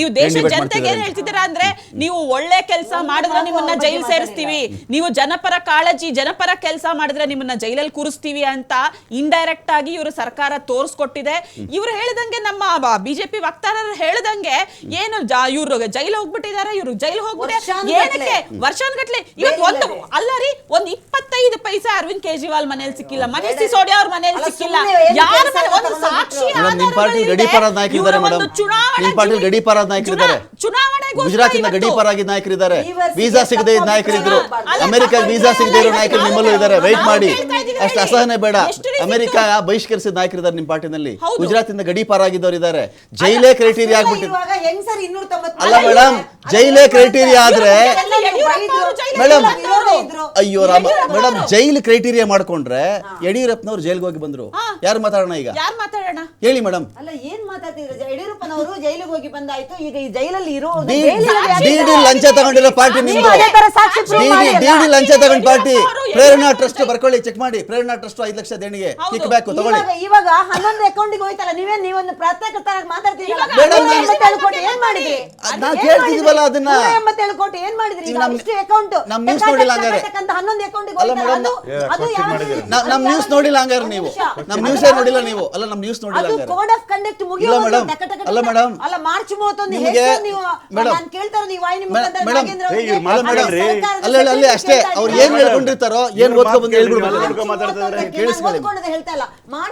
ನೀವು ದೇಶದ ಜನತೆಗೆ ಏನ್? ಹೇಳ್ತಿದ್ದೀರಾ ಅಂದ್ರೆ ನೀವು ಒಳ್ಳೆ ಕೆಲಸ ಮಾಡಿದ್ರೆ ನಿಮ್ಮನ್ನ ಜೈಲ್ ಸೇರಿಸ್ತೀವಿ. ನೀವು ಜನಪರ ಕಾಳಜಿ ಜನಪರ ಕೆಲಸ ಮಾಡಿದ್ರೆ ನಿಮ್ಮನ್ನ ಜೈಲಲ್ಲಿ ಕೂರಿಸ್ತೀವಿ ಅಂತ ಇಂಡೈರೆಕ್ಟ್ ಆಗಿ ಇವರು ಸರ್ಕಾರ ತೋರಿಸ್ಕೊಟ್ಟಿದೆ. ಇವ್ರು ಹೇಳಿದಂಗೆ ನಮ್ಮ ಬಿಜೆಪಿ ವಕ್ತಾರರು ಹೇಳಿದಂಗೆ ಏನು ಇವರು ಜೈಲ್ ಹೋಗ್ಬಿಟ್ಟಿದ್ದಾರೆ ಇವರು ಜೈಲ್ ಹೋಗ್ಬಿಟ್ಟೆ. ಏನಕ್ಕೆ? ವರ್ಷಾನ್ಗಟ್ಲೆ. ಇವತ್ತು ಒಂದು ಅಲ್ಲ ರೀ ಒಂದ್ ಇಪ್ಪತ್ತೈದು ಪೈಸೆ ಅರವಿಂದ್ ಕೇಜ್ರಿವಾಲ್ ಮನೇಲಿ ಸಿಕ್ಕಿಲ್ಲ ಮನೀಶ್ ಸಿಸೋಡಿಯಾ ಅವ್ರ ಮನೇಲಿ ಸಿಕ್ಕಿಲ್ಲ ಯಾರ ಮನೆ ಒಂದು ಸಾಕ್ಷಿ ಚುನಾವಣೆ ಗಡಿಪಾರ ನಾಯಕರಿದ್ದಾರೆ ಚುನಾ- ಚುನಾವಣೆಗೋಸ್ಕರ ಗುಜರಾತಿಂದ ಇವತ್ತು- ಗಡೀಪಾರಾಗಿದ್ದ ನಾಯಕರಿದ್ದಾರೆ ವೀಸಾ ಸಿಗದೆ ನಾಯಕರಿದ್ರು ಅಮೆರಿಕ. ವೀಸಾ ಸಿಗದೆ ಇರೋ ನಾಯಕರು ನಿಮ್ಮಲ್ಲೂ ಇದ್ದಾರೆ ವೆಯ್ಟ್ ಮಾಡಿ ಅಷ್ಟು ಅಸಹನೆ ಬೇಡ ಅಮೆರಿಕ? ಬಹಿಷ್ಕರಿಸಿದ ನಾಯಕರಿದ್ದಾರೆ ನಿಮ್ಮ ಪಾರ್ಟಿನಲ್ಲಿ. ಗುಜರಾತಿಂದ ಗಡೀಪಾರಾಗಿದ್ದವರು ಇದ್ದಾರೆ ಜೈಲೇ ಕ್ರೈಟೀರಿಯಾ ಆಗ್ಬಿಟ್ಟಿದೆ ಅಲ್ಲ ಮೇಡಮ್ ಜೈಲೇ ಕ್ರೈಟೀರಿಯಾ ಆದ್ರೆ ಮೇಡಮ್ ಅಯ್ಯೋ ರಾಮ ಮೇಡಮ್ ಜೈಲ್ ಕ್ರೈಟೀರಿಯಾ ಮಾಡ್ಕೊಂಡ್ರೆ ಯಡಿಯೂರಪ್ಪನವ್ರು ಜೈಲ್ಗೆ ಹೋಗಿ ಬಂದ್ರು. ಯಾರು ಮಾತಾಡೋಣ ಈಗ? ಯಾರು ಮಾತಾಡೋಣ? ಹೇಳಿ ಮೇಡಮ್. ಅಲ್ಲ ಏನ್ ಮಾತಾಡ್ತಿದ್ರು? ಯಡಿಯೂರಪ್ಪನವರು ಜೈಲಿಗೆ ಹೋಗಿ ಬಂದಾಯ್ತು. ಈಗ ಈ ಜೈಲಲ್ಲಿ ಇರೋ ಡಿಡಿ ಲಂಚ ತಗೊಂಡಿರೋ ಪಾರ್ಟಿ ನೀವು ನಿಮ್ದು. ಅಲ್ಲ? ಡಿಡಿ ಲಂಚ ತಗೊಂಡ್ ಪಾರ್ಟಿ. ಪ್ರೇರಣಾ ಟ್ರಸ್ಟ್ ಬರ್ಕೊಳ್ಳಿ ಚೆಕ್ ಮಾಡಿ. ಪ್ರೇರಣಾ ಟ್ರಸ್ಟ್ ಐದು ಲಕ್ಷ ದೇಣಿಗೆ. ಕಿಕ್ ಬ್ಯಾಕ್ ತಗೊಳ್ಳಿ. ಇವಾಗ ಹನ್ನೊಂದು ಅಕೌಂಟಿಗೆ ಹೋಯ್ತಲ್ಲ ನೀವೇನ್ ನೀವೊಂದು ಎಂಬತ್ತೇಳು ಕೋಟಿ ಏನ್ ಮಾಡಿದ್ರಿ? ನಾ ನಾವ್ ಕೇಳ್ತಿದೀವಲ್ಲ ಅದನ್ನ. ಎಂಬತ್ತೇಳು ಕೋಟಿ ಏನ್ ಮಾಡಿದ್ರಿ? ಇಷ್ಟು ಅಕೌಂಟ್ ನಮ್ ನ್ಯೂಸ್ ನೋಡಿಲ್ಲ ಹಂಗಾರೆ. ಹನ್ನೊಂದು ಅಕೌಂಟಿಗೆ ಅಲ್ಲ ಹೋಯ್ತಲ್ಲ ಅದು ಏ, ಅದು ಯಾವ ನಮ್- ನಮ್ ನ್ಯೂಸ್ ಯಾವ ನೋಡಿಲ್ಲ? ಹಂಗಾರೆ ನೀವು. ನಮ್ ನ್ಯೂಸೇ ನೋಡಿಲ್ಲ ನೀವು ಅಲ್ಲ ನಮ್ ನ್ಯೂಸ್ ನೋಡಿಲ್ಲ ಅದು ಹಂಗಾರೆ ಕೋಡ್ ಆಫ್ ಕಂಡಕ್ಟ್ ಮುಗಿಯೋ ಮೇಡಮ್. ಅಲ್ಲ. ಮೇಡಮ್. ಅಲ್ಲ ಮಾರ್ಚ್ ಮೂವತ್ತೊಂದು ನಿಮ್ಗೆ- ನೀವು ಮೇಡಮ್. ನಾನು ಕೇಳ್ತಾರೆ ನೀವು ವಾಹಿನಿ ಮೇಡಮ್, ನಾಗೇಂದ್ರ ಏ, ಅವ್ರಿಗೆ ಇವ್ರು ಮಾತಾಡ್ರಿ. ಸರ್ಕಾರದ ಅಲ್ಲ ಅಷ್ಟೇ ಅವ್ರು. ಏನ್ ಹೇಳ್ಕೊಂಡಿರ್ತಾರೋ ಏನ್ ಓದ್ಕೊ ಬಂದು ಕೇಳಿ, ಹೇಳ್ತಾ ಇಲ್ಲ.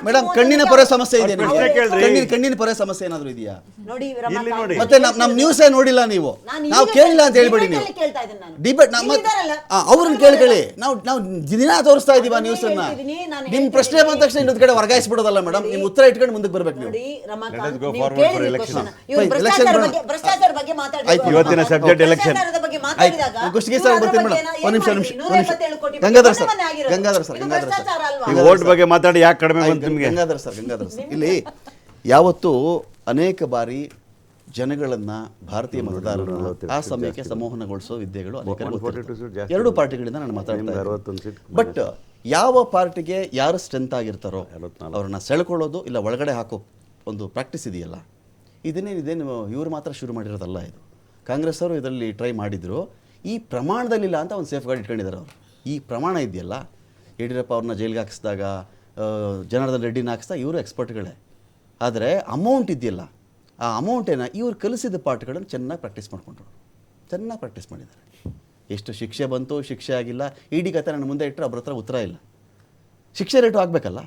ಮೇಡಮ್ ಕಣ್ಣಿನ ಪೊರೆ ಸಮಸ್ಯೆ ಇದೆ ನಿಮಗೆ. ಕಣ್ಣಿನ ಕಣ್ಣಿನ ಪೊರೆ ಸಮಸ್ಯೆ ಏನಾದ್ರು ಇದೆಯಾ ನೋಡಿ ಇಲ್ಲಿ ನೋಡಿ. ಮತ್ತೆ ನಮ್ ನಮ್ ನ್ಯೂಸೇ ನೋಡಿಲ್ಲ ನೀವು ನಾನು ನಾವು ಕೇಳಿಲ್ಲ ಅಂತ ಹೇಳ್ಬೇಡಿ ನೀವು. ಡಿಬೇಟ್ ನಮ್ಮ? ಅವ್ರನ್ನ ಕೇಳ್ಕೊಳ್ಳಿ ನಾವು ನಾವು ದಿನ ತೋರಿಸ್ತಾ ಇದೀವ ನ್ಯೂಸ್ ಅನ್ನ ನಾನು ನಿಮ್ ಪ್ರಶ್ನೆ ಬಂದ ತಕ್ಷಣ ಇನ್ನೊಂದ್ ಕಡೆ ವರ್ಗಾಯಿಸ್ಬಿಡೋದಲ್ಲ ಮೇಡಮ್ ನಿಮ್ ಉತ್ತರ ಇಟ್ಕೊಂಡು ಮುಂದಕ್ಕೆ ಬರ್ಬೇಕು ನೀವು ನೋಡಿ ರಮಾಕಾಂತ್, Let us go ನೀವು forward for ಕೇಳಿದ election. question. ಇವ್ರು Fine, ಭ್ರಷ್ಟಾಚಾರ election ಬಗ್ಗೆ ಭ್ರಷ್ಟಾಚಾರ ಬಗ್ಗೆ. ಆಯ್ತು. ಇವತ್ತಿನ ಸಬ್ಜೆಕ್ಟ್ ಎಲೆಕ್ಷನ್ ಭ್ರಷ್ಟಾಚಾರದ ಬಗ್ಗೆ ಮಾತಾಡಿದಾಗ ಆಯ್ತು ಕುಷ್ಟಗಿ ಇವ್ರು ಸರ್ ಅದ್ರ ಬರ್ತೀನಿ ಬಗ್ಗೆ ಮೇಡಮ್ ಏನ್ ಒಂದ್ ನಿಮಿಷ ಮಾಡಿದ್ರಿ? ನಿಮಿಷ ಎಂಬತ್ತೇಳು ಕೋಟಿ ಗಂಗಾಧರ್ ಸರ್ ಮೊನ್ನೆ ಆಗಿರೋದು. ಗಂಗಾಧರ್ ಸರ್ ಇದು ಗಂಗಾಧರ್ ಸರ್ ಭ್ರಷ್ಟಾಚಾರ ಅಲ್ವಾ? ಗಂಗಾಧರ್ ಓಟ್ ಬಗ್ಗೆ ಮಾತಾಡಿ ಯಾಕೆ ಕಡಿಮೆ ಆಯ್ತು, ಬಂತು ನಿಮ್ಗೆ ಗಂಗಾಧರ್ ಸರ್ ಗಂಗಾಧರ್ ಸರ್ ಇಲ್ಲಿ ಯಾವತ್ತು ಅನೇಕ ಬಾರಿ ಜನಗಳನ್ನ ಭಾರತೀಯ ಮತದಾರರನ್ನ ಆ ಸಮಯಕ್ಕೆ ಸಂಮೋಹನಗೊಳಿಸೋ ವಿದ್ಯೆಗಳು ಅನೇಕರಿಗೆ 142 ಗೊತ್ತಿರುತ್ತೆ. ಸೀಟ್ ಜಾಸ್ತಿ ಎರಡು ಪಾರ್ಟಿಗಳಿಂದ ನಾನು ಮಾತಾಡ್ತಾ ನಿಮ್ಗೆ 61 ಇದ್ದೀನಿ ಬಟ್ ಯಾವ ಪಾರ್ಟಿಗೆ ಯಾರು ಸ್ಟ್ರೆಂತ್ ಆಗಿರ್ತಾರೋ ಅವ್ರನ್ನ ಸೆಳ್ಕೊಳ್ಳೋದು ಇಲ್ಲ ಒಳಗಡೆ ಹಾಕೋ ಒಂದು ಪ್ರಾಕ್ಟೀಸ್ ಇದೆಯಲ್ಲ ಇದನ್ನೇ ಇದೇನು ಇವರು ಮಾತ್ರ ಶುರು ಮಾಡಿರೋದಲ್ಲ ಇದು. ಕಾಂಗ್ರೆಸ್ ಅವರು ಇದರಲ್ಲಿ ಟ್ರೈ ಮಾಡಿದ್ರು. ಈ ಪ್ರಮಾಣದಲ್ಲಿಲ್ಲ ಅಂತ ಒಂದು ಸೇಫ್ ಗಾರ್ಡ್ ಇಟ್ಕೊಂಡಿದ್ದಾರೆ ಅವರು. ಈ ಪ್ರಮಾಣ ಇದೆಯಲ್ಲ ಯಡಿಯೂರಪ್ಪ ಅವ್ರನ್ನ ಜೈಲಿಗೆ ಹಾಕಿಸಿದಾಗ ಜನಾರ್ದನ್ ರೆಡ್ಡಿನ ಹಾಕಿಸಿದಾಗ ಇವರು ಎಕ್ಸ್ಪರ್ಟ್ಗಳೇ ಆದರೆ ಅಮೌಂಟ್ ಇದೆಯಲ್ಲ ಆ ಅಮೌಂಟೇನ ಇವ್ರು ಕಲಿಸಿದ ಪಾಠಗಳನ್ನು ಚೆನ್ನಾಗಿ ಪ್ರಾಕ್ಟೀಸ್ ಮಾಡ್ಕೊಂಡ್ರು. ಚೆನ್ನಾಗಿ ಪ್ರಾಕ್ಟೀಸ್ ಮಾಡಿದ್ದಾರೆ. ಎಷ್ಟು ಶಿಕ್ಷೆ ಬಂತು, ಶಿಕ್ಷೆ ಆಗಿಲ್ಲ. ಇಡೀ ಕಥೆ ನನ್ನ ಮುಂದೆ ಇಟ್ಟರೆ ಅವ್ರ ಹತ್ರ ಉತ್ತರ ಇಲ್ಲ. ಶಿಕ್ಷೆ ರೇಟು ಆಗಬೇಕಲ್ಲ?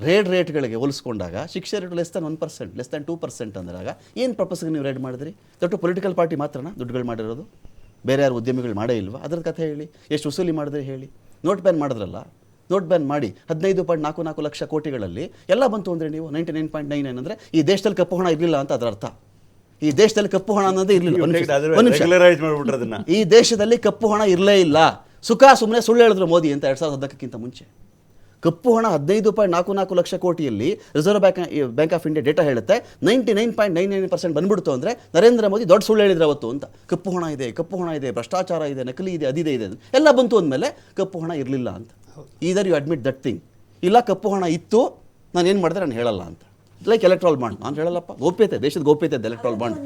ರೇಡ್ ರೇಟ್ಗಳಿಗೆ ಹೋಲಿಸ್ಕೊಂಡಾಗ ಶಿಕ್ಷೆ rate less than one percent less than two percent ಅಂದಾಗ ಏನು ಪರ್ಪಸ್ಗೆ ನೀವು ರೇಟ್ ಮಾಡಿದ್ರಿ? ದೊಡ್ಡ ಪೊಲಿಟಿಕಲ್ ಪಾರ್ಟಿ ಮಾತ್ರನಾ ದುಡ್ಡುಗಳು ಮಾಡಿರೋದು? ಬೇರೆ ಯಾರು ಉದ್ಯಮಿಗಳು ಮಾಡೇ ಇಲ್ವಾ? ಅದರ ಕಥೆ ಹೇಳಿ. ಎಷ್ಟು ವಸೂಲಿ ಮಾಡಿದ್ರಿ ಹೇಳಿ? ನೋಟ್ ಬ್ಯಾನ್ ಮಾಡಿದ್ರಲ್ಲ? ನೋಟ್ ಬ್ಯಾನ್ ಮಾಡಿ ಹದಿನೈದು ಪಾಯಿಂಟ್ ನಾಲ್ಕು ನಾಲ್ಕು ಲಕ್ಷ ಕೋಟಿಗಳಲ್ಲಿ ಎಲ್ಲ ಬಂತು ಅಂದರೆ ನೀವು ninety nine point nine nine ಅಂದರೆ ಈ ದೇಶದಲ್ಲಿ ಕಪ್ಪು ಹಣ ಇರಲಿಲ್ಲ ಅಂತ ಅದರ ಅರ್ಥ. ಈ ದೇಶದಲ್ಲಿ ಕಪ್ಪು ಹಣ ಅನ್ನೋದೇ ಇರಲಿಲ್ಲ. ಈ ದೇಶದಲ್ಲಿ ಕಪ್ಪು ಹಣ ಇರಲೇ ಇಲ್ಲ. ಸುಖ ಸುಮ್ಮನೆ ಸುಳ್ಳು ಹೇಳಿದ್ರು ಮೋದಿ ಅಂತ ಎರಡು ಸಾವಿರದ ಹದಿನಕ್ಕಿಂತ ಮುಂಚೆ. ಕಪ್ಪು ಹಣ ಹದಿನೈದು ಪಾಯಿಂಟ್ ನಾಲ್ಕು ನಾಲ್ಕು lakh ಕೋಟಿಯಲ್ಲಿ Reserve Bank Bank of India data ಹೇಳುತ್ತೆ. Ninety nine point nine nine percent ಬಂದ್ಬಿಡ್ತು ಅಂದರೆ ನರೇಂದ್ರ ಮೋದಿ ದೊಡ್ಡ ಸುಳ್ಳು ಹೇಳಿದ್ರೆ ಅವತ್ತು ಅಂತ. ಕಪ್ಪು ಹಣ ಇದೆ ಕಪ್ಪು ಹಣ ಇದೆ ಭ್ರಷ್ಟಾಚಾರ ಇದೆ ನಕಲಿ ಇದೆ ಅದಿದೆ ಇದೆ ಎಲ್ಲ ಬಂತು ಅಂದಮೇಲೆ ಕಪ್ಪು ಹಣ ಇರಲಿಲ್ಲ ಅಂತ. Either you admit that thing ಇಲ್ಲ, ಕಪ್ಪು ಹಣ ಇತ್ತು, ನಾನು ಏನು ಮಾಡಿದೆ ನಾನು ಹೇಳಲ್ಲ ಅಂತ. ಲೈಕ್ ಎಲೆಕ್ಟ್ರಾಲ್ ಬಾಂಡ್ ನಾನು ಹೇಳಲ್ಲಪ್ಪ. ಗೌಪ್ಯತೆ, ದೇಶದ ಗೌಪ್ಯತೆ ಇದೆ ಎಲೆಕ್ಟ್ರಾಲ್ ಬಾಂಡ್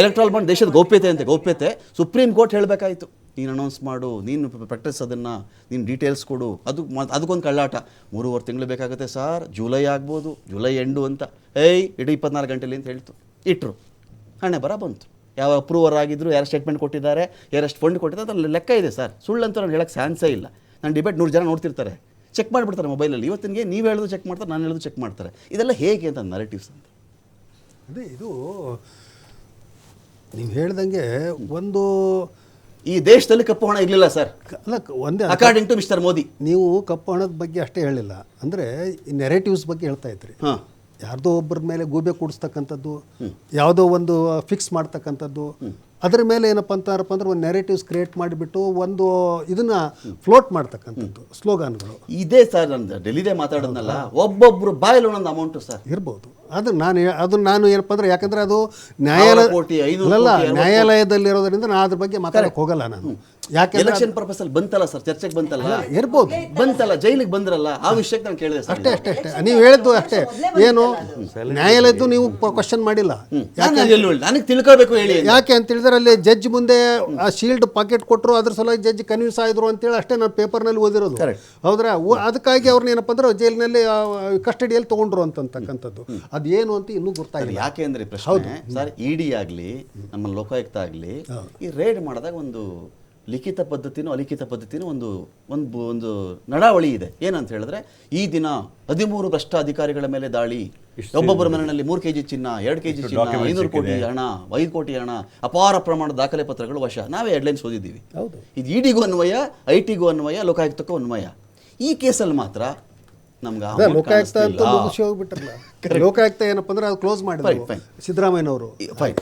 ಎಲೆಕ್ಟ್ರಾಲ್ ಬಾಂಡ್ ದೇಶದ ಗೌಪ್ಯತೆ ಅಂತ, ಗೌಪ್ಯತೆ. ಸುಪ್ರೀಂ ಕೋರ್ಟ್ ಹೇಳಬೇಕಾಯಿತು. ನೀನು ಅನೌನ್ಸ್ ಮಾಡು, ನೀನು ಪ್ರಾಕ್ಟೀಸ್ ಅದನ್ನು, ನೀನು ಡೀಟೇಲ್ಸ್ ಕೊಡು. ಅದು ಅದಕ್ಕೊಂದು ಕಳ್ಳಾಟ. ಮೂರುವರೆ ತಿಂಗಳು ಬೇಕಾಗುತ್ತೆ ಸರ್, ಜುಲೈ ಆಗ್ಬೋದು, ಜುಲೈ ಎಂಡು ಅಂತ. ಏಯ್, ಇಡು ಇಪ್ಪತ್ನಾಲ್ಕು ಗಂಟೆಲಿ ಅಂತ ಹೇಳ್ತು. ಇಟ್ಟರು ಹಣೆ ಬರ ಬಂತು. ಯಾವ ಅಪ್ರೂವರ್ ಆಗಿದ್ರು, ಯಾರು ಸ್ಟೇಟ್ಮೆಂಟ್ ಕೊಟ್ಟಿದ್ದಾರೆ ಯಾರು ಫಂಡ್ ಕೊಟ್ಟಿದ್ದಾರೆ, ಅದರಲ್ಲಿ ಲೆಕ್ಕ ಇದೆ ಸರ್. ಸುಳ್ಳಂತೂ ನಾನು ಹೇಳಕ್ಕೆ ಸ್ಯಾನ್ಸೇ ಇಲ್ಲ. ನಾನು ಡಿಬೇಟ್ ನೂರು ಜನ ನೋಡ್ತಿರ್ತಾರೆ. ಚೆಕ್ ಮಾಡಿಬಿಡ್ತಾರೆ ಮೊಬೈಲಲ್ಲಿ ಇವತ್ತಿನಗೆ ನೀವು ಹೇಳೋದು ಚೆಕ್ ಮಾಡ್ತಾರೆ ನಾನು ಹೇಳೋದು ಚೆಕ್ ಮಾಡ್ತಾರೆ. ಇದೆಲ್ಲ ಹೇಗೆ ಅಂತ ನರೇಟಿವ್ಸ್ ಅಂತ. ಅದೇ ಇದು ನೀವು ಹೇಳ್ದಂಗೆ ಒಂದು ಈ ದೇಶದಲ್ಲಿ ಕಪ್ಪು ಹಣ ಇರಲಿಲ್ಲ ಸರ್. ಅಲ್ಲ ಒಂದೇ ಅಕಾರ್ಡಿಂಗ್ ಟು ಮಿಸ್ಟರ್ ಮೋದಿ ನೀವು ಕಪ್ಪು ಹಣದ ಬಗ್ಗೆ ಅಷ್ಟೇ ಹೇಳಿಲ್ಲ. ಅಂದರೆ ನೆರೇಟಿವ್ಸ್ ಬಗ್ಗೆ ಹೇಳ್ತಾ ಇದ್ರಿ. ಹಾಂ. ಯಾರ್ದೋ ಒಬ್ಬರ ಮೇಲೆ ಗೂಬೆ ಕೂಡಿಸ್ತಕ್ಕಂಥದ್ದು ಯಾವುದೋ ಒಂದು ಫಿಕ್ಸ್ ಮಾಡ್ತಕ್ಕಂಥದ್ದು ಅದರ ಮೇಲೆ ಏನಪ್ಪ ಅಂತಾರಪ್ಪ ಅಂದ್ರೆ ಒಂದು ನೆರೆಟಿವ್ಸ್ ಕ್ರಿಯೇಟ್ ಮಾಡಿಬಿಟ್ಟು ಒಂದು ಇದನ್ನ ಫ್ಲೋಟ್ ಮಾಡ್ತಕ್ಕಂಥದ್ದು ಸ್ಲೋಗಾನ್ಗಳು. ಇದೇ ಸರ್ ನಾನು ಡೆಲ್ಲಿದೇ ಮಾತಾಡೋದಲ್ಲ ಒಬ್ಬೊಬ್ರು ಬಾಯಲ್ಲಿ ಒಂದೊಂದು ಅಮೌಂಟು ಸರ್. ಇರ್ಬೋದು. ಅದು ನಾನು ಅದು ನಾನು ಏನಪ್ಪ ಅಂದ್ರೆ ಯಾಕಂದ್ರೆ ಅದು ನ್ಯಾಯಾಲಯ ನ್ಯಾಯಾಲಯದಲ್ಲಿರೋದ್ರಿಂದ ನಾನು ಅದ್ರ ಬಗ್ಗೆ ಮಾತಾಡಕ್ಕೆ ಹೋಗಲ್ಲ ನಾನು. ಯಾಕೆ ಎಲೆಕ್ಷನ್ ಪರ್ಪಸ್ ಅಲ್ಲಿ ಬಂತಲ್ಲ ಸರ್? ಚರ್ಚೆಗೆ ಬಂತಲ್ಲ? ಇರ್ಬೋದು. ಬಂತಲ್ಲ ಜೈಲಿಗೆ ಬಂದ್ರಲ್ಲ? ಆ ವಿಷಯಕ್ಕೆ ನಾನು ಕೇಳಿದೆ ಸರ್ ಅಷ್ಟೇ ಅಷ್ಟೇ ಅಷ್ಟೇ. ನೀವು ಹೇಳಿದ್ದು ಅಷ್ಟೇ. ಏನು? ನ್ಯಾಯಾಲಯದ್ದು ನೀವು ಕ್ವಶನ್ ಮಾಡಿಲ್ಲ. ನನಗೆ ತಿಳ್ಕೋಬೇಕು ಹೇಳಿ ಯಾಕೆ ಅಂತ ಹೇಳಿದ್ರೆ ಅಲ್ಲಿ ಜಡ್ಜ್ ಮುಂದೆ ಆ ಶೀಲ್ಡ್ ಪಾಕೆಟ್ ಕೊಟ್ಟರು ಅದ್ರ ಸಲುವಾಗಿ ಜಡ್ಜ್ ಕನ್ವಿನ್ಸ್ ಆಯಿದ್ರು ಅಂತೇಳಿ ಅಷ್ಟೇ ನಾನು ಪೇಪರ್ನಲ್ಲಿ ಓದಿರೋದು. ಹೌದ್ರಾ? ಓ- ಅದಕ್ಕಾಗಿ ಅವ್ರನ್ನ ಏನಪ್ಪ ಅಂದ್ರೆ ಜೈಲಿನಲ್ಲಿ ಕಸ್ಟಡಿಯಲ್ಲಿ ತೊಗೊಂಡ್ರು ಅಂತಕ್ಕಂಥದ್ದು ಅದೇನು ಅಂತ ಇನ್ನೂ ಗೊತ್ತಾಗಿಲ್ಲ ಯಾಕೆ ಅಂದ್ರೆ ಪ್ರಶ್ನೆ? ಸರ್ ಇಡಿ ಆಗಲಿ ನಮ್ಮ ಲೋಕಾಯುಕ್ತ ಆಗಲಿ ಈ ರೇಡ್ ಮಾಡಿದಾಗ ಒಂದು ಲಿಖಿತ ಪದ್ಧತಿನೂ ಅಲಿಖಿತ ಪದ್ಧತಿನೂ ಒಂದು ಒಂದು ಒಂದು ನಡಾವಳಿ ಇದೆ. ಏನಂತ ಹೇಳಿದ್ರೆ ಈ ದಿನ ಹದಿಮೂರು ಭ್ರಷ್ಟ ಅಧಿಕಾರಿಗಳ ಮೇಲೆ ದಾಳಿ ಒಬ್ಬೊಬ್ಬರ ಮನೆಯಲ್ಲಿ ಮೂರು ಕೆಜಿ ಚಿನ್ನ ಎರಡು ಕೆಜಿ ಚಿನ್ನ ಐನೂರು ಕೋಟಿ ಹಣ ಐದು ಕೋಟಿ ಹಣ ಅಪಾರ ಪ್ರಮಾಣದ ದಾಖಲೆ ಪತ್ರಗಳು ವಶ. ನಾವೇ ಹೆಡ್ಲೈನ್ಸ್ ಓದಿದ್ದೀವಿ. ಹೌದು. ಇದು ಇಡಿಗೂ ಅನ್ವಯ ಐ ಟಿಗೂ ಅನ್ವಯ ಲೋಕಾಯುಕ್ತಕ್ಕೂ ಅನ್ವಯ. ಈ ಕೇಸಲ್ಲಿ ಮಾತ್ರ ನಮ್ಗೆ ಲೋಕಾಯುಕ್ತ ಅಂತ. ಮುಗಿಸಿ ಹೋಗ್ಬಿಟ್ರಲ್ಲ. ಲೋಕಾಯುಕ್ತ ಏನಪ್ಪ ಅಂದ್ರೆ ಅದು ಕ್ಲೋಸ್ ಮಾಡಿದ್ರು. ಸಿದ್ದರಾಮಯ್ಯನವರು. ಫೈನ್